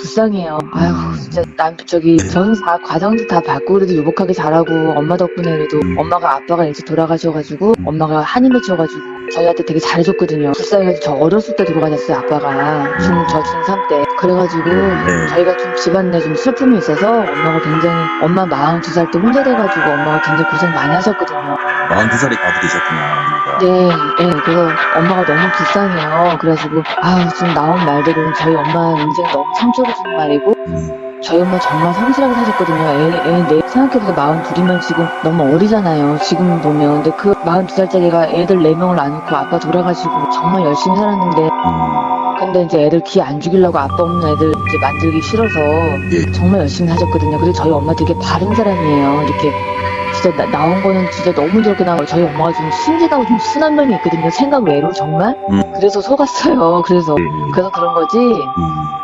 불쌍해요. 아유 음. 진짜 남 저기 네. 다 과정도 다 받고 그래도 유복하게 잘하고 엄마 덕분에 그래도 음. 엄마가 아빠가 일찍 돌아가셔가지고 엄마가 한이 맺혀가지고 저희한테 되게 잘해줬거든요. 불쌍해서 저 어렸을 때 돌아가셨어요 아빠가 중 저 중3 때 그래가지고 네. 저희가 좀 집안에 좀 슬픔이 있어서 엄마가 굉장히 엄마 42살 때 혼자 돼가지고 엄마가 굉장히 고생 많이 하셨거든요. 42살에 가도 되셨구나. 네, 네, 그래서 엄마가 너무 불쌍해요. 그래가지고, 아, 지금 나온 말들은 저희 엄마 인생 너무 상처를 주는 말이고, 음, 저희 엄마 정말 성실하게 사셨거든요. 애, 애, 내 생각해보니까 42이면 지금 너무 어리잖아요. 지금 보면. 근데 그 42살짜리가 애들 4명을 안고 아빠 돌아가시고 정말 열심히 살았는데, 음, 근데 이제 애들 기안 죽이려고 아빠 없는 애들 이제 만들기 싫어서 예. 정말 열심히 하셨거든요. 그리고 저희 엄마 되게 바른 사람이에요. 이렇게 진짜 나, 온 거는 진짜 너무 저렇게 나고 저희 엄마가 좀 순진하고 좀 순한 면이 있거든요. 생각 외로 정말. 음. 그래서 속았어요. 그래서 예. 그래서 그런 거지. 음,